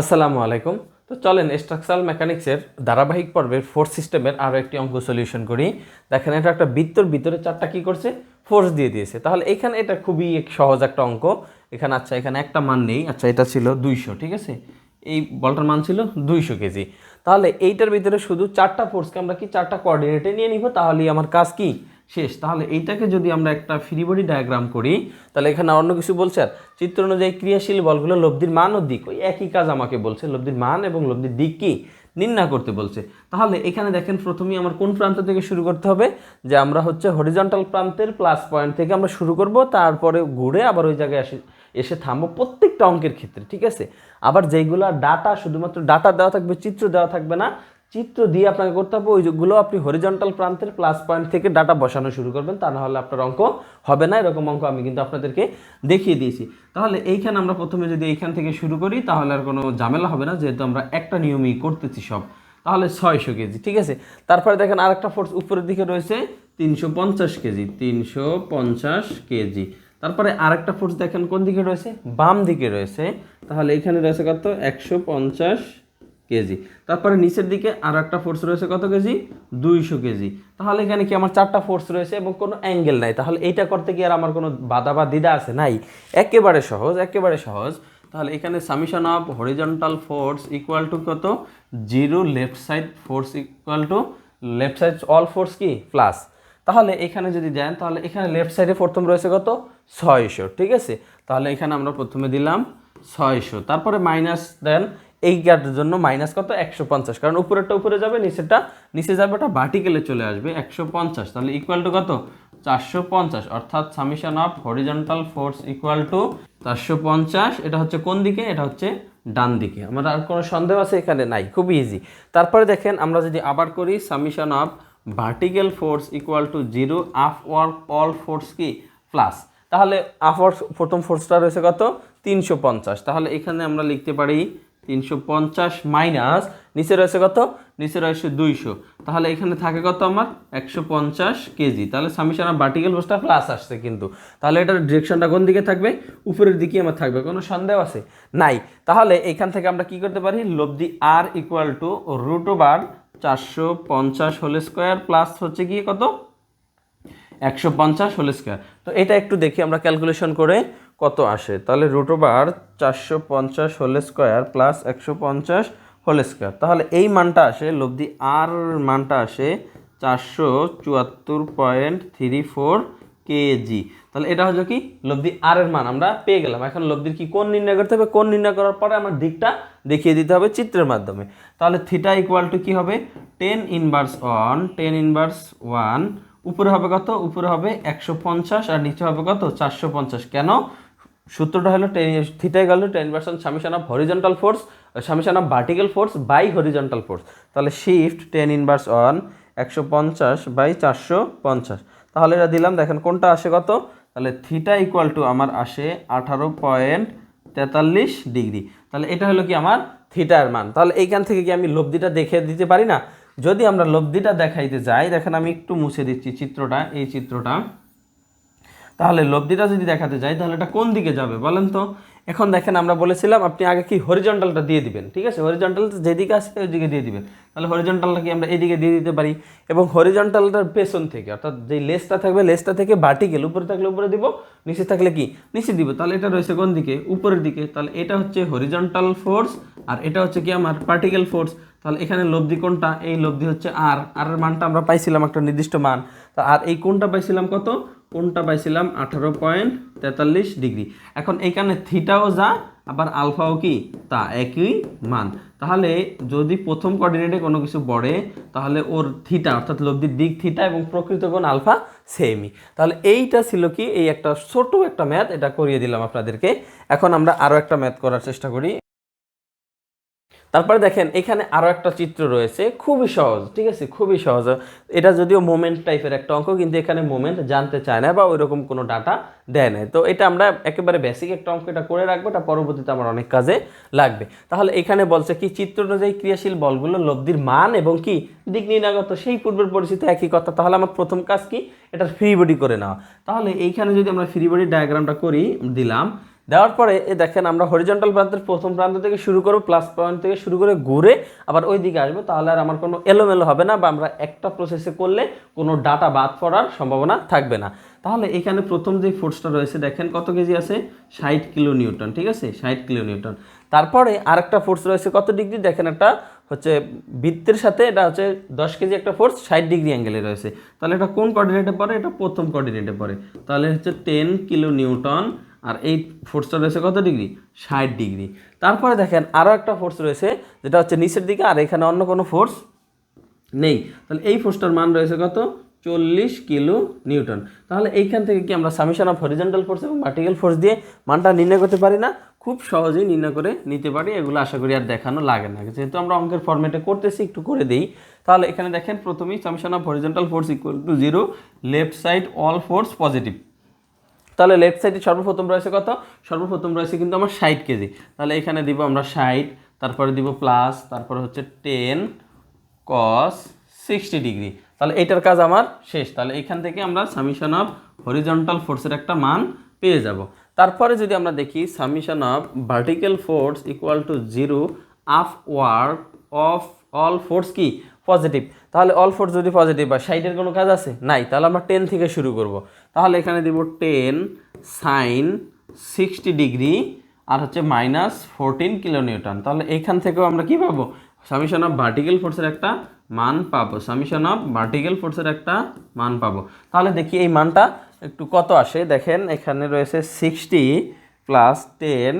আসসালামু আলাইকুম। তো চলেন স্ট্রাকচারাল মেকানিক্সের ধারাবাহিক পর্বের ফোর্স সিস্টেমের আরও একটি অঙ্ক সলিউশন করি। দেখেন, এটা একটা বৃত্তর ভিতরে চারটা কি করছে? ফোর্স দিয়ে দিয়েছে। তাহলে এখানে এটা খুবই এক সহজ একটা অঙ্ক এখানে আচ্ছা এখানে একটা মান নেই। আচ্ছা এটা ছিল দুইশো, ঠিক আছে? এই বলটার মান ছিল দুইশো কেজি। তাহলে এইটার ভিতরে শুধু চারটা ফোর্সকে আমরা কি চারটা কোঅর্ডিনেটে নিয়ে নিব? তাহলেই আমার কাজ কি? শেষ। তাহলে এইটাকে যদি আমরা একটা ফ্রি বডি ডায়াগ্রাম করি, তাহলে এখানে অন্য কিছু বলছে আর? চিত্র অনুযায়ী ক্রিয়াশীল বলগুলো লব্ধির মান ও দিক। ওই একই কাজ আমাকে বলছে, লব্ধির মান এবং লব্ধির দিক কি? নির্ণয় করতে বলছে। তাহলে এখানে দেখেন প্রথমেই আমার কোন প্রান্ত থেকে শুরু করতে হবে? যে আমরা হচ্ছে হরিজন্টাল প্রান্তের প্লাস পয়েন্ট থেকে আমরা শুরু করব, তারপরে ঘুরে আবার ওই জায়গায় আসি, এসে থামবো প্রত্যেকটা অঙ্কের ক্ষেত্রে, ঠিক আছে? আবার যেইগুলো ডাটা শুধুমাত্র ডাটা দেওয়া থাকবে, চিত্র দেওয়া থাকবে না চিত্র দিয়ে আপনাকে করতে হবে ওই ওইগুলো আপনি হরিজন্টাল প্রান্তের প্লাস পয়েন্ট থেকে ডাটা বসানো শুরু করবেন, তা না হলে আপনার অঙ্ক হবে না, এরকম অঙ্ক আমি কিন্তু আপনাদেরকে দেখিয়ে দিয়েছি। তাহলে এইখানে আমরা প্রথমে যদি এইখান থেকে শুরু করি, তাহলে আর কোনো ঝামেলা হবে না, যেহেতু আমরা একটা নিয়মই করতেছি সব। তাহলে ছয়শো কেজি, ঠিক আছে? তারপরে দেখেন আরেকটা ফোর্স উপরের দিকে রয়েছে, তিনশো পঞ্চাশ কেজি, তিনশো পঞ্চাশ কেজি। তারপরে আরেকটা ফোর্স দেখেন কোন দিকে রয়েছে? বাম দিকে রয়েছে। তাহলে এখানে রয়েছে কত? একশো পঞ্চাশ কেজি। তারপরে নিচের দিকে আর একটা ফোর্স রয়েছে কত কেজি? দুইশো কেজি। তাহলে এখানে কি আমার চারটা ফোর্স রয়েছে এবং কোনো অ্যাঙ্গেল নাই। তাহলে এইটা করতে কি আর আমার কোনো বাধা বা দ্বিধা আছে? নাই। একেবারে সহজ একেবারে সহজ। তাহলে এখানে summation of horizontal force equal to কত? Zero left side force equal to left side all force কি? প্লাস তাহলে এখানে যদি দেন, তাহলে এখানে লেফট সাইডে প্রথম রয়েছে কত? ছয়শো। ঠিক আছে? তাহলে এখানে আমরা প্রথমে দিলাম ছয়শো। তারপরে মাইনাস দেন এইটার জন্য মাইনাস কত? একশো পঞ্চাশ। কারণ উপরেরটা উপরে যাবে, নিচেরটা, নিচে যাবে ওটা ভার্টিক্যালে চলে আসবে, একশো পঞ্চাশ। তাহলে ইকুয়াল টু কত? চারশো পঞ্চাশ। অর্থাৎ summation of horizontal force equal to চারশো পঞ্চাশ। এটা হচ্ছে কোন দিকে? এটা হচ্ছে ডান দিকে। আমার আর কোনো সন্দেহ আছে? এখানে নাই। খুবই ইজি তারপরে দেখেন, আমরা যদি আবার করি summation of vertical force equal to zero upward all force কি? প্লাস তাহলে আফওয়ার প্রথম ফোর্সটা রয়েছে কত? তিনশো পঞ্চাশ। তাহলে এখানে আমরা লিখতে পারি তিনশো পঞ্চাশ মাইনাস, নিচে রয়েছে কত? নিচে রয়েছে দুইশো। তাহলে এখানে থাকে কত আমার? একশো পঞ্চাশ কেজি। তাহলে সামিশন অফ ভার্টিক্যাল ফোর্সটা প্লাস আসছে কিন্তু। তাহলে এটার ডিরেকশনটা কোন দিকে থাকবে? উপরের দিকে আমার থাকবে। কোনো সন্দেহ আছে? নাই। তাহলে এখান থেকে আমরা কি করতে পারি? লব্ধি R equal to root over চারশো পঞ্চাশ হোল স্কোয়ার প্লাস হচ্ছে কি কত? একশো পঞ্চাশ হোল স্কোয়ার তো এটা একটু দেখি, আমরা ক্যালকুলেশন করে কত আসে? তাহলে রুট ওভার চারশো পঞ্চাশ হোল স্কোয়ার প্লাস একশো পঞ্চাশ হোল স্কোয়ার তাহলে এই মানটা আসে, লব্ধি আর মানটা আসে চারশো চুয়াত্তর পয়েন্ট থ্রি ফোর কেজি। তাহলে এটা হচ্ছে কি? লব্ধি আর এর মান, আমরা পেয়ে গেলাম। এখন লব্ধির কি কোন নির্ণয় করতে হবে? কোন নির্ণয় করার পরে আমার দিকটা দেখিয়ে দিতে হবে চিত্রের মাধ্যমে। তাহলে থিটা ইকুয়াল টু কি হবে? Tan inverse one tan inverse one উপরে হবে কত? উপরে হবে একশো পঞ্চাশ আর নিচে হবে কত? চারশো পঞ্চাশ। কেন? সূত্রটা হলো টেন থিটাই গেল ten percent summation of horizontal force summation of vertical force by horizontal force তাহলে শিফট টেন ইনভার্স ওয়ান একশো পঞ্চাশ বাই চারশো পঞ্চাশ। তাহলে এটা দিলাম, দেখেন কোনটা আসে কত? তাহলে থিটা ইকুয়াল টু আমার আসে আঠারো পয়েন্ট তেতাল্লিশ ডিগ্রি তাহলে এটা হলো কি আমার থিটার মান। তাহলে এইখান থেকে কি আমি লব্ধিটা দেখে দিতে পারি না? যদি আমরা লব্ধিটা দেখাইতে যাই, দেখেন আমি একটু মুছে দিচ্ছি চিত্রটা, এই চিত্রটা। তাহলে লব্ধিটা যদি দেখাতে যাই, তাহলে এটা কোন দিকে যাবে বলেন তো? এখন দেখেন আমরা বলেছিলাম, আপনি আগে কি হরিজন্টালটা দিয়ে দিবেন, ঠিক আছে? হরিজন্টাল যেদিকে আসবে ওই দিকে দিয়ে দিবেন। তাহলে হরিজন্টালটা কি আমরা এইদিকে দিয়ে দিতে পারি? এবং হরিজন্টালটার পেছন থেকে, অর্থাৎ যেই লেসটা থাকবে, লেসটা থেকে ভার্টিক্যাল উপরে থাকলে উপরে দিব, নিচে থাকলে কি? নিচে দিব। তাহলে এটা রয়েছে কোন দিকে? উপরের দিকে। তাহলে এটা হচ্ছে হরিজন্টাল ফোর্স আর এটা হচ্ছে কি আমার পার্টিকেল ফোর্স তাহলে এখানে লব্ধি কোনটা? এই লব্ধি হচ্ছে আর আর মানটা আমরা পাইছিলাম একটা নির্দিষ্ট মান। তা আর এই কোনটা পাইছিলাম কত? কোনটা পাইছিলাম? আঠারো পয়েন্ট তেতাল্লিশ ডিগ্রি। এখন এইখানে থিটাও যা, আবার আলফাও কি? তা, একই মান। তাহলে যদি প্রথম কোঅর্ডিনেটে কোনো কিছু বড়ে তাহলে ওর থিটা, অর্থাৎ লব্ধির দিক থিটা এবং প্রকৃত কোণ আলফা সেমই তাহলে এইটা ছিল কি? এই একটা ছোট একটা ম্যাথ, এটা করিয়ে দিলাম আপনাদেরকে। এখন আমরা আরও একটা ম্যাথ করার চেষ্টা করি। তারপরে দেখেন, এখানে আরও একটা চিত্র রয়েছে। খুবই সহজ, ঠিক আছে? খুবই সহজ। এটা যদিও মোমেন্ট টাইপের একটা অঙ্ক, কিন্তু এখানে মোমেন্ট জানতে চায় না বা ওইরকম কোনো ডাটা দেয় না। তো এটা আমরা একেবারে বেসিক একটা অঙ্ক, এটা করে রাখব, এটা পরবর্তীতে আমার অনেক কাজে লাগবে। তাহলে এখানে বলছে কি, চিত্র অনুযায়ী ক্রিয়াশীল বলগুলো লব্ধির মান এবং কি দিক নির্ণাগত সেই পূর্বের পরিচিত একই কথা। তাহলে আমার প্রথম কাজ কি? এটা ফ্রি বডি করে নেওয়া। তাহলে এইখানে যদি আমরা ফ্রি বডি ডায়াগ্রামটা করি, দিলাম দেওয়ার পরে, এ দেখেন আমরা হরিজন্টাল প্রান্তের প্রথম প্রান্ত থেকে শুরু করব প্লাস পয়েন্ট থেকে শুরু করে ঘুরে আবার ওই দিকে আসব, তাহলে আর আমার কোনো এলোমেলো হবে না বা আমরা একটা প্রসেসে করলে কোনো ডাটা বাদ পড়ার সম্ভাবনা থাকবে না। তাহলে এখানে প্রথম যে ফোর্সটা রয়েছে, দেখেন কত কেজি আছে? ষাট কিলো নিউটন, ঠিক আছে? ষাট কিলো নিউটন। তারপরে আরেকটা ফোর্স রয়েছে কত ডিগ্রি? দেখেন একটা হচ্ছে বৃত্তের সাথে, এটা হচ্ছে দশ কেজি একটা ফোর্স ষাট ডিগ্রি অ্যাঙ্গেলে রয়েছে। তাহলে এটা কোন কোঅর্ডিনেটে পড়ে? এটা প্রথম কোঅর্ডিনেটে পড়ে। তাহলে হচ্ছে টেন কিলো নিউটন আর এই ফোর্সটা রয়েছে কত ডিগ্রি ষাট ডিগ্রি তারপরে দেখেন আরও একটা ফোর্স রয়েছে, যেটা হচ্ছে নিচের দিকে, আর এখানে অন্য কোনো ফোর্স নেই। তাহলে এই ফোর্সটার মান রয়েছে কত? চল্লিশ কিলো নিউটন। তাহলে এইখান থেকে কি আমরা সামিশন অফ হরিজেন্টাল ফোর্স এবং ভার্টিক্যাল ফোর্স দিয়ে মানটা নির্ণয় করতে পারি না? খুব সহজেই নির্ণয় করে নিতে পারি, এগুলো আশা করি আর দেখানো লাগে না। যেহেতু আমরা অঙ্কের ফর্মেটে করতেছি, একটু করে দিই। তাহলে এখানে দেখেন, প্রথমেই summation of horizontal force equal to zero left side all force positive তাহলে লেফট সাইডে সর্বপ্রথম রয়েছে কত? সর্বপ্রথম রয়েছে কিন্তু আমার ষাট কেজি। তাহলে এখানে দিব আমরা ষাট, তারপরে দিব প্লাস তারপরে হচ্ছে টেন কস সিক্সটি ডিগ্রি তাহলে এইটার কাজ আমার শেষ। তাহলে এখান থেকে আমরা সামিশন অফ হরিজন্টাল ফোর্সের একটা মান পেয়ে যাব। তারপরে যদি আমরা দেখি summation of vertical force equal to zero upward of all force কি? পজিটিভ তাহলে অল ফোর্স যদি পজিটিভ বা সাইডের কোনো কাজ আছে? নাই। তাহলে আমরা টেন থেকে শুরু করব। তাহলে এখানে দিব টেন সাইন সিক্সটি ডিগ্রি আর হচ্ছে মাইনাস ফোরটিন কিলো নিউটন তাহলে এখান থেকেও আমরা কি পাবো? সামিশন অফ ভার্টিক্যাল ফোর্সের একটা মান পাবো। সামিশন অফ ভার্টিক্যাল ফোর্সের একটা মান পাবো। তাহলে দেখি এই মানটা একটু কত আসে? দেখেন, এখানে রয়েছে sixty plus ten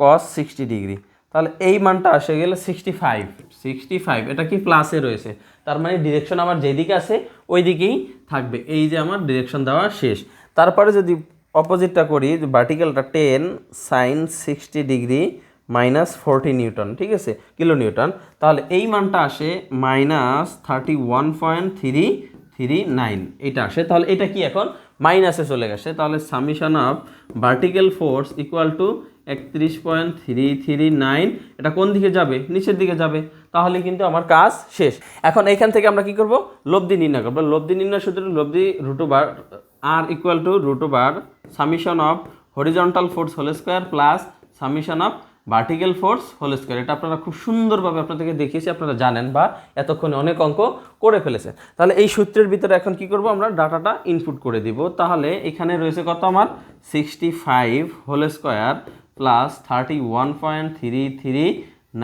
cos sixty degree তাহলে এই মানটা আসে গেলে সিক্সটি ফাইভ সিক্সটি ফাইভ এটা কি প্লাসে রয়েছে? তার মানে ডিরেকশন আমার যেদিকে আছে ওই দিকেই থাকবে। এই যে আমার ডিরেকশন দেওয়া শেষ। তারপরে যদি অপোজিটটা করি, যে ভার্টিক্যালটা ten sine sixty degree minus forty newton ঠিক আছে? Kilo newton. তাহলে এই মানটা আসে minus thirty one point three three nine এটা আসে। তাহলে এটা কি এখন? মাইনাসে চলে গেছে। তাহলে summation of vertical force equal to একত্রিশ পয়েন্ট থ্রি থ্রি নাইন। এটা কোন দিকে যাবে? নিচের দিকে যাবে। তাহলে কিন্তু আমার কাজ শেষ। এখন এখান থেকে আমরা কি করব? লব্ধি নির্ণয় করব। লব্ধি নির্ণয় সূত্রে লব্ধি root over R equal to root over summation of horizontal force whole square plus summation of vertical force whole square এটা আপনারা খুব সুন্দরভাবে আপনাদেরকে দেখিয়েছি, আপনারা জানেন বা এতক্ষণে অনেক অঙ্ক করে ফেলেছেন তাহলে এই সূত্রের ভিতরে এখন কি করব? আমরা ডাটাটা ইনপুট করে দিব। তাহলে এখানে রয়েছে কত আমার? Sixty five whole square plus thirty one point three three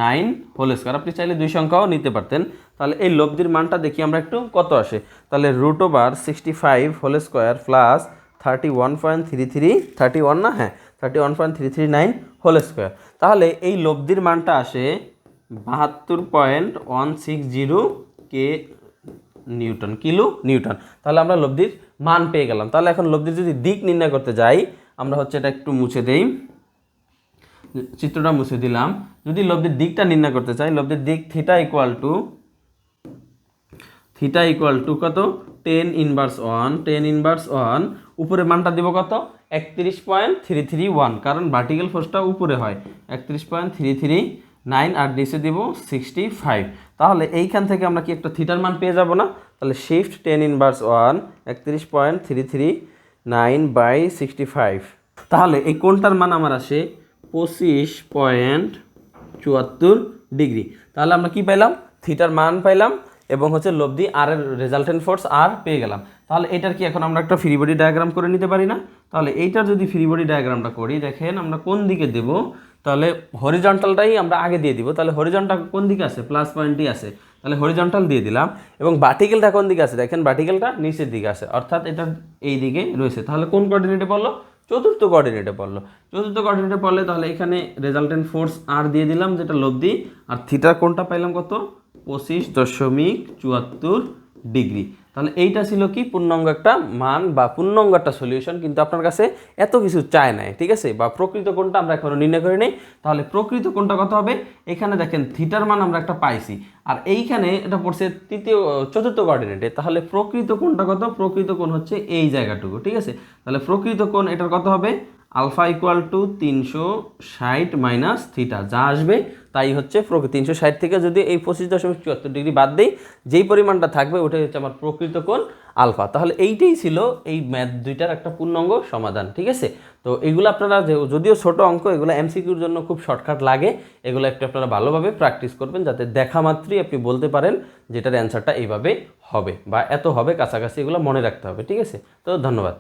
nine whole square আপনি চাইলে দুই সংখ্যাও নিতে পারতেন। তাহলে এই লব্ধির মানটা দেখি আমরা একটু কত আসে। তাহলে root over sixty five whole square plus thirty one point three three thirty one না? হ্যাঁ thirty one point three three nine whole square তাহলে এই লব্ধির মানটা আসে বাহাত্তর point one six zero K newton, kilo newton. তাহলে আমরা লব্ধির মান পেয়ে গেলাম। তাহলে এখন লব্ধির যদি দিক নির্ণয় করতে যাই, আমরা হচ্ছে এটা একটু মুছে দেই। চিত্রটা মুছে দিলাম। যদি লব্ধির দিকটা নির্ণয় করতে চাই, লব্ধির দিক theta equal to theta equal to কত? Tan inverse one tan inverse one উপরে মানটা দিব কত? একত্রিশ পয়েন্ট থ্রি থ্রি ওয়ান, কারণ ভার্টিক্যাল ফোর্সটা উপরে হয়। একত্রিশ পয়েন্ট থ্রি থ্রি নাইন আর নিচে দিব সিক্সটি ফাইভ তাহলে এইখান থেকে আমরা কি একটা থিটার মান পেয়ে যাব না? তাহলে শিফট টেন ইনভার্স ওয়ান একত্রিশ point three three nine by sixty five তাহলে এই কোনটার মান আমার আসে? পঁচিশ পয়েন্ট চুয়াত্তর ডিগ্রি। তাহলে আমরা কি পাইলাম? থিটার মান পাইলাম এবং হচ্ছে লব্ধি আর এর রেজাল্টেন্ট ফোর্স আর পেয়ে গেলাম। তাহলে এটার কি এখন আমরা একটা ফ্রি বডি ডায়াগ্রাম করে নিতে পারি না? তাহলে এইটার যদি ফ্রি বডি ডায়াগ্রামটা করি, দেখেন আমরা কোন দিকে দেব? তাহলে হরিজন্টালটাই আমরা আগে দিয়ে দিব। তাহলে হরিজন্টাল কোন দিকে আছে? প্লাস পয়েন্টই আছে। তাহলে হরিজন্টাল দিয়ে দিলাম। এবং বাটিকেলটা কোন দিকে আছে? দেখেন বাটিকেলটা নিচের দিকে আছে। অর্থাৎ এটা এই দিকে রয়েছে। তাহলে কোন কোঅর্ডিনেটে পড়ল চতুর্থ কোঅর্ডিনেটে পড়ল। চতুর্থ কোঅর্ডিনেটে পড়লে তাহলে এখানে রেজাল্টেন্ট ফোর্স আর দিয়ে দিলাম, যেটা লব্ধি, আর থিটার কোনটা পাইলাম কত? পঁচিশ দশমিক চুয়াত্তর ডিগ্রি। তাহলে এইটা ছিল কি? পূর্ণাঙ্গ একটা মান বা পূর্ণাঙ্গ একটা সলিউশন কিন্তু আপনার কাছে এত কিছু চায় নাই, ঠিক আছে? বা প্রকৃত কোনটা আমরা এখনও নির্ণয় করি নেই তাহলে প্রকৃত কোনটা কত হবে? এখানে দেখেন থিটার মান আমরা একটা পাইছি। আর এইখানে এটা পড়ছে তৃতীয় চতুর্থ কোঅর্ডিনেটে তাহলে প্রকৃত কোনটা কত? প্রকৃত কোণ হচ্ছে এই জায়গাটুকু, ঠিক আছে? তাহলে প্রকৃত কোণ এটার কত হবে? আলফা ইকুয়াল টু তিনশো ষাট মাইনাস থিটা যা আসবে তাই হচ্ছে তিনশো ষাট থেকে যদি এই পঁচিশ দশমিক চুয়াত্তর ডিগ্রি বাদ দিই, যেই পরিমাণটা থাকবে ওটাই হচ্ছে আমার প্রকৃত কোণ আলফা। তাহলে এইটাই ছিল এই ম্যাথ দুইটার একটা পূর্ণাঙ্গ সমাধান, ঠিক আছে? তো এগুলো আপনারা যদিও ছোট অঙ্ক, এগুলো এমসিকিউর জন্য খুব শর্টকাট লাগে, এগুলো একটু আপনারা ভালোভাবে প্র্যাকটিস করবেন যাতে দেখা মাত্রই আপনি বলতে পারেন যেটার অ্যান্সারটা এইভাবে হবে বা এত হবে, কাছাকাছি এগুলো মনে রাখতে হবে, ঠিক আছে? তো ধন্যবাদ।